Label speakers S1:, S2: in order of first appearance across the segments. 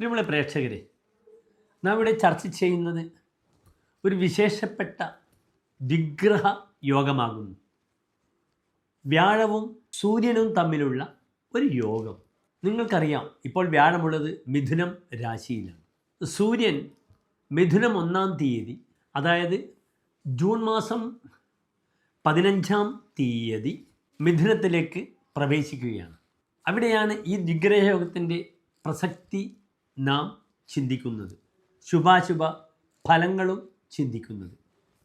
S1: പ്രിയമുള്ള പ്രേക്ഷകരെ നാം ഇവിടെ ചർച്ച ചെയ്യുന്നത് ഒരു വിശേഷപ്പെട്ട വിഗ്രഹ യോഗമാകുന്നു. വ്യാഴവും സൂര്യനും തമ്മിലുള്ള ഒരു യോഗം. നിങ്ങൾക്കറിയാം ഇപ്പോൾ വ്യാഴമുള്ളത് മിഥുനം രാശിയിലാണ്. സൂര്യൻ മിഥുനം ഒന്നാം തീയതി അതായത് ജൂൺ മാസം പതിനഞ്ചാം തീയതി മിഥുനത്തിലേക്ക് പ്രവേശിക്കുകയാണ്. അവിടെയാണ് ഈ ദിഗ്രഹയോഗത്തിന്റെ പ്രസക്തി നാം ചിന്തിക്കുന്നത്. ശുഭാശുഭ ഫലങ്ങളും ചിന്തിക്കുന്നത്.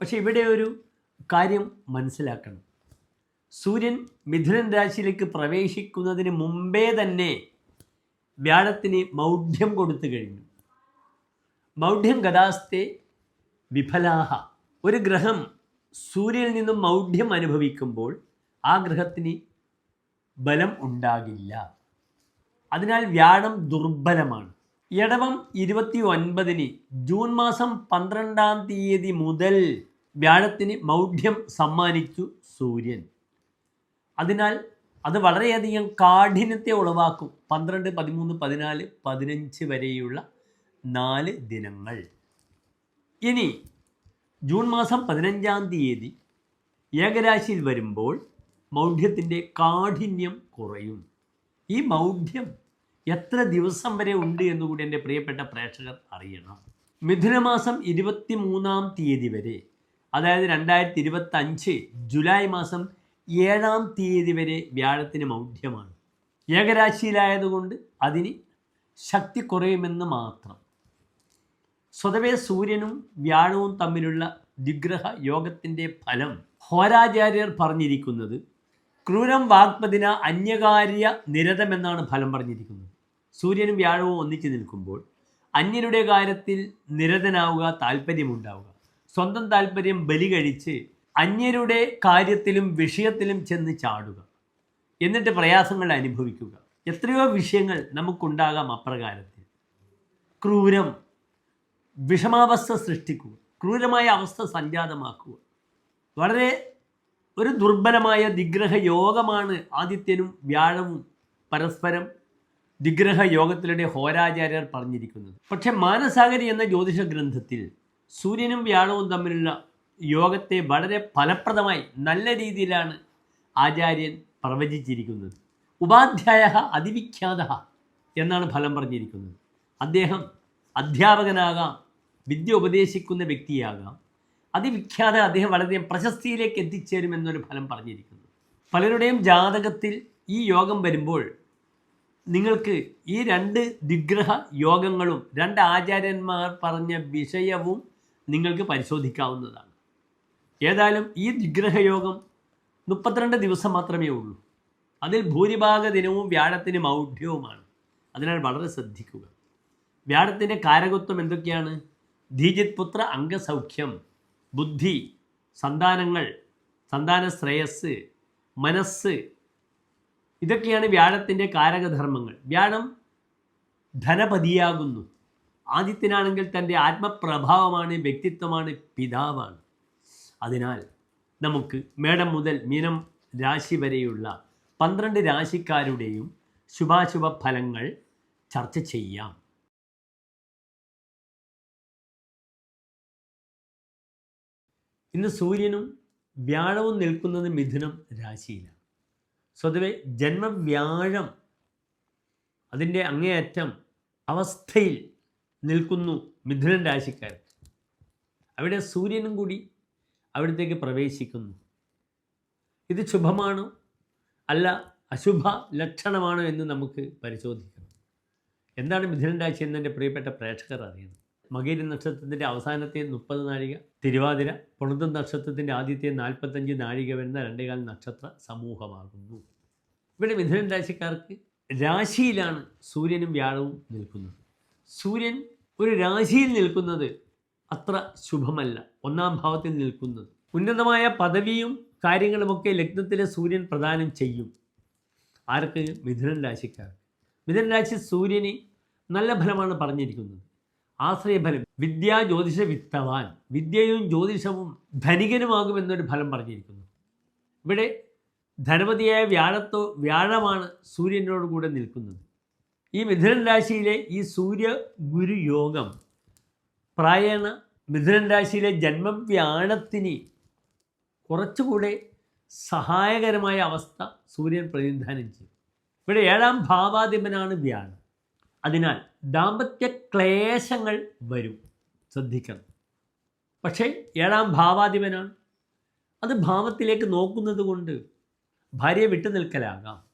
S1: പക്ഷേ ഇവിടെ ഒരു കാര്യം മനസ്സിലാക്കണം. സൂര്യൻ മിഥുനൻ രാശിയിലേക്ക് പ്രവേശിക്കുന്നതിന് മുമ്പേ തന്നെ വ്യാഴത്തിന് മൗഢ്യം കൊടുത്തു കഴിഞ്ഞു. മൗഢ്യം ഗതാസ്തെ വിഫലാഹ. ഒരു ഗ്രഹം സൂര്യനിൽ നിന്നും മൗഢ്യം അനുഭവിക്കുമ്പോൾ ആ ഗ്രഹത്തിന് ബലം ഉണ്ടാകില്ല. അതിനാൽ വ്യാഴം ദുർബലമാണ്. ഇടവം ഇരുപത്തി ഒൻപതിന് ജൂൺ മാസം പന്ത്രണ്ടാം തീയതി മുതൽ വ്യാഴത്തിന് മൗഢ്യം സമ്മാനിച്ചു സൂര്യൻ. അതിനാൽ അത് വളരെയധികം കാഠിന്യത്തെ ഉളവാക്കും. പന്ത്രണ്ട് പതിമൂന്ന് പതിനാല് പതിനഞ്ച് വരെയുള്ള നാല് ദിനങ്ങൾ. ഇനി ജൂൺ മാസം പതിനഞ്ചാം തീയതി ഏകരാശിയിൽ വരുമ്പോൾ മൗഢ്യത്തിന്റെ കാഠിന്യം കുറയും. ഈ മൗഢ്യം എത്ര ദിവസം വരെ ഉണ്ട് എന്നുകൂടി എന്റെ പ്രിയപ്പെട്ട പ്രേക്ഷകർ അറിയണം. മിഥുനമാസം ഇരുപത്തി മൂന്നാം തീയതി വരെ അതായത് രണ്ടായിരത്തി ഇരുപത്തഞ്ച് ജൂലൈ മാസം ഏഴാം തീയതി വരെ വ്യാഴത്തിന് മൗഢ്യമാണ്. ഏകരാശിയിലായതുകൊണ്ട് അതിന് ശക്തി കുറയുമെന്ന് മാത്രം. സ്വതവേ സൂര്യനും വ്യാഴവും തമ്മിലുള്ള ദിഗ്രഹ യോഗത്തിന്റെ ഫലം ഹോരാചാര്യർ പറഞ്ഞിരിക്കുന്നത് ക്രൂരം വാഗ്പതിന അന്യകാര്യ നിരതമെന്നാണ് ഫലം പറഞ്ഞിരിക്കുന്നത്. സൂര്യനും വ്യാഴവും ഒന്നിച്ചു നിൽക്കുമ്പോൾ അന്യരുടെ കാര്യത്തിൽ നിരതനാവുക താല്പര്യമുണ്ടാവുക സ്വന്തം താല്പര്യം ബലി കഴിച്ച് അന്യരുടെ കാര്യത്തിലും വിഷയത്തിലും ചെന്ന് ചാടുക. എന്നിട്ട് പ്രയാസങ്ങൾ അനുഭവിക്കുക. എത്രയോ വിഷയങ്ങൾ നമുക്കുണ്ടാകാം അപ്രകാരത്തിൽ. ക്രൂരം വിഷമാവസ്ഥ സൃഷ്ടിക്കുക. ക്രൂരമായ അവസ്ഥ സംജാതമാക്കുക. വളരെ ഒരു ദുർബലമായ നിഗ്രഹ യോഗമാണ് ആദിത്യനും വ്യാഴവും പരസ്പരം ദിഗ്രഹ യോഗത്തിലൂടെ ഹോരാചാര്യർ പറഞ്ഞിരിക്കുന്നത്. പക്ഷെ മാനസാഗരി എന്ന ജ്യോതിഷ ഗ്രന്ഥത്തിൽ സൂര്യനും വ്യാഴവും തമ്മിലുള്ള യോഗത്തെ വളരെ ഫലപ്രദമായി നല്ല രീതിയിലാണ് ആചാര്യൻ പ്രവചിച്ചിരിക്കുന്നത്. ഉപാധ്യായ അതിവിഖ്യാത എന്നാണ് ഫലം പറഞ്ഞിരിക്കുന്നത്. അദ്ദേഹം അധ്യാപകനാകാം വിദ്യ ഉപദേശിക്കുന്ന വ്യക്തിയാകാം. അതിവിഖ്യാത അദ്ദേഹം വളരെ പ്രശസ്തിയിലേക്ക് എത്തിച്ചേരുമെന്നൊരു ഫലം പറഞ്ഞിരിക്കുന്നു. പലരുടെയും ജാതകത്തിൽ ഈ യോഗം വരുമ്പോൾ നിങ്ങൾക്ക് ഈ രണ്ട് ദിഗ്രഹ യോഗങ്ങളും രണ്ട് ആചാര്യന്മാർ പറഞ്ഞ വിഷയവും നിങ്ങൾക്ക് പരിശോധിക്കാവുന്നതാണ്. ഏതായാലും ഈ ദിഗ്രഹ യോഗം മുപ്പത്തിരണ്ട് ദിവസം മാത്രമേ ഉള്ളൂ. അതിൽ ഭൂരിഭാഗ ദിനവും വ്യാഴത്തിന് മൗഢ്യവുമാണ്. അതിനാൽ വളരെ ശ്രദ്ധിക്കുക. വ്യാഴത്തിന്റെ കാരകത്വം എന്തൊക്കെയാണ്? ധീജിത് പുത്ര അംഗസൗഖ്യം ബുദ്ധി സന്താനങ്ങൾ സന്താന ശ്രേയസ് മനസ്സ് ഇതൊക്കെയാണ് വ്യാഴത്തിന്റെ കാരകധർമ്മങ്ങൾ. വ്യാഴം ധനപതിയാകുന്നു. ആദിത്യനാണെങ്കിൽ തന്റെ ആത്മപ്രഭാവമാണ് വ്യക്തിത്വമാണ് പിതാവാണ്. അതിനാൽ നമുക്ക് മേടം മുതൽ മീനം രാശി വരെയുള്ള പന്ത്രണ്ട് രാശിക്കാരുടെയും ശുഭാശുഭ ഫലങ്ങൾ ചർച്ച ചെയ്യാം. ഇന്ന് സൂര്യനും വ്യാഴവും നിൽക്കുന്നത് മിഥുനം രാശിയിലാണ്. സ്വതവേ ജന്മവ്യാഴം അതിന്റെ അങ്ങേയറ്റം അവസ്ഥയിൽ നിൽക്കുന്നു മിഥുനൻ രാശിക്കാർ. അവിടെ സൂര്യനും കൂടി അവിടത്തേക്ക് പ്രവേശിക്കുന്നു. ഇത് ശുഭമാണോ? അല്ല അശുഭ ലക്ഷണമാണോ എന്ന് നമുക്ക് പരിശോധിക്കണം. എന്താണ് മിഥുനൻ രാശി എന്ന് പ്രിയപ്പെട്ട പ്രേക്ഷകർ അറിയണം മകീര നക്ഷത്രത്തിന്റെ അവസാനത്തെ മുപ്പത് നാഴിക തിരുവാതിര പുണർത്തം നക്ഷത്രത്തിന്റെ ആദ്യത്തെ നാൽപ്പത്തഞ്ച് നാഴിക വരുന്ന രണ്ടേകാൽ നക്ഷത്ര സമൂഹമാകുന്നു. ഇവിടെ മിഥുനൻ രാശിക്കാർക്ക് രാശിയിലാണ് സൂര്യനും വ്യാഴവും നിൽക്കുന്നത്. സൂര്യൻ ഒരു രാശിയിൽ നിൽക്കുന്നത് അത്ര ശുഭമല്ല. ഒന്നാം ഭാവത്തിൽ നിൽക്കുന്നത്. ഉന്നതമായ പദവിയും കാര്യങ്ങളുമൊക്കെ ലഗ്നത്തിലെ സൂര്യൻ പ്രദാനം ചെയ്യും. ആർക്ക്? മിഥുനൻ രാശിക്കാർ മിഥുനൻ രാശി സൂര്യന് നല്ല ഫലമാണ് പറഞ്ഞിരിക്കുന്നത്. ആശ്രയഫലം വിദ്യാ ജ്യോതിഷ വിത്തവാൻ. വിദ്യയും ജ്യോതിഷവും ധനികനുമാകുമെന്നൊരു ഫലം പറഞ്ഞിരിക്കുന്നു. ഇവിടെ ധനപതിയായ വ്യാഴത്തോ വ്യാഴമാണ് സൂര്യനോട് കൂടെ നിൽക്കുന്നത്. ഈ മിഥുനൻ രാശിയിലെ ഈ സൂര്യ ഗുരു യോഗം പ്രായണ മിഥുനൻ രാശിയിലെ ജന്മം വ്യാഴത്തിന് കുറച്ചുകൂടെ സഹായകരമായ അവസ്ഥ സൂര്യൻ പ്രതിനിധാനം ചെയ്യും. ഇവിടെ ഏഴാം ഭാവാധിപനാണ് വ്യാഴം. അതിനാൽ ദാമ്പത്യ ക്ലേശങ്ങൾ വരും. ശ്രദ്ധിക്കണം. പക്ഷേ ഏഴാം ഭാവാധിപനാണ്. അത് ഭാവത്തിലേക്ക് നോക്കുന്നത് കൊണ്ട് ഭാര്യയെ വിട്ടു നിൽക്കലാകാം.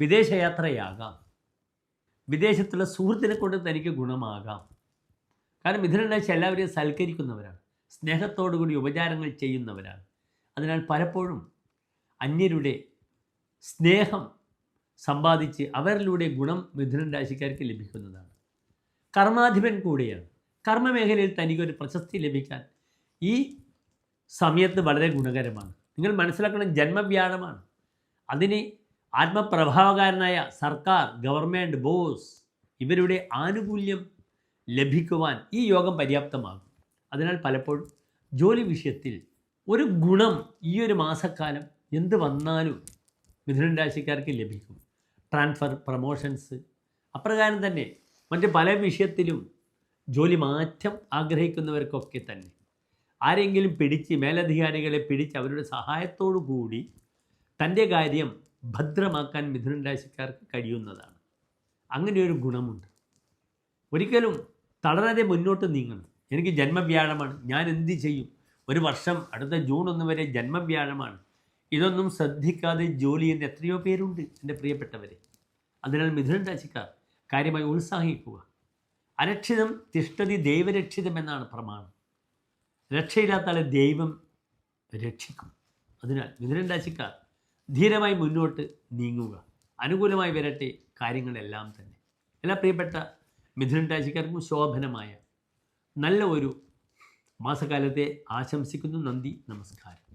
S1: വിദേശയാത്രയാകാം വിദേശത്തുള്ള സുഹൃത്തിനെ കൊണ്ട് തനിക്ക് ഗുണമാകാം. കാരണം ഇതിനുണ്ടാഴ്ച എല്ലാവരെയും സൽക്കരിക്കുന്നവരാണ്. സ്നേഹത്തോടുകൂടി ഉപചാരങ്ങൾ ചെയ്യുന്നവരാണ്. അതിനാൽ പലപ്പോഴും അന്യരുടെ സ്നേഹം സമ്പാദിച്ച് അവരിലൂടെ ഗുണം മിഥുനൻ രാശിക്കാർക്ക് ലഭിക്കുന്നതാണ്. കർമാധിപൻ കൂടിയാണ്. കർമ്മമേഖലയിൽ തനിക്കൊരു പ്രശസ്തി ലഭിക്കാൻ ഈ സമയത്ത് വളരെ ഗുണകരമാണ്. നിങ്ങൾ മനസ്സിലാക്കണം ജന്മവ്യാഴമാണ്. അതിന് ആത്മപ്രഭാവകാരനായ സർക്കാർ ഗവൺമെന്റ് ബോസ് ഇവരുടെ ആനുകൂല്യം ലഭിക്കുവാൻ ഈ യോഗം പര്യാപ്തമാകും. അതിനാൽ പലപ്പോഴും ജോലി വിഷയത്തിൽ ഒരു ഗുണം ഈ ഒരു മാസക്കാലം എന്ത് വന്നാലും മിഥുനൻ രാശിക്കാർക്ക് ലഭിക്കും. ട്രാൻസ്ഫർ പ്രമോഷൻസ് അപ്രകാരം തന്നെ മറ്റ് പല വിഷയത്തിലും ജോലി മാറ്റം ആഗ്രഹിക്കുന്നവർക്കൊക്കെ തന്നെ ആരെങ്കിലും പിടിച്ച് മേലധികാരികളെ പിടിച്ച് അവരുടെ സഹായത്തോടു കൂടി തന്റെ കാര്യം ഭദ്രമാക്കാൻ മിഥുനൻ രാശിക്കാർക്ക് കഴിയുന്നതാണ്. അങ്ങനെ ഒരു ഗുണമുണ്ട്. ഒരിക്കലും തളരാതെ മുന്നോട്ട് നീങ്ങണം. എനിക്ക് ജന്മവ്യാഴമാണ്. ഞാൻ എന്ത് ചെയ്യും? ഒരു വർഷം അടുത്ത ജൂൺ ഒന്ന് വരെ ജന്മവ്യാഴമാണ്. ഇതൊന്നും ശ്രദ്ധിക്കാതെ ജോലി ചെയ്യുന്ന എത്രയോ പേരുണ്ട് എന്റെ പ്രിയപ്പെട്ടവരെ. അതിനാൽ മിഥുനൻ രാശിക്കാർ കാര്യമായി ഉത്സാഹിക്കുക. അരക്ഷിതം തിഷ്ടതി ദൈവരക്ഷിതം എന്നാണ് പ്രമാണം. രക്ഷയില്ലാത്ത ആളെ ദൈവം രക്ഷിക്കും. അതിനാൽ മിഥുനൻ രാശിക്കാർ ധീരമായി മുന്നോട്ട് നീങ്ങുക. അനുകൂലമായി വരട്ടെ കാര്യങ്ങളെല്ലാം തന്നെ. എല്ലാ പ്രിയപ്പെട്ട മിഥുനൻ രാശിക്കാർക്കും ശോഭനമായ നല്ല ഒരു മാസകാലത്തെ ആശംസിക്കുന്നു. നന്ദി നമസ്കാരം.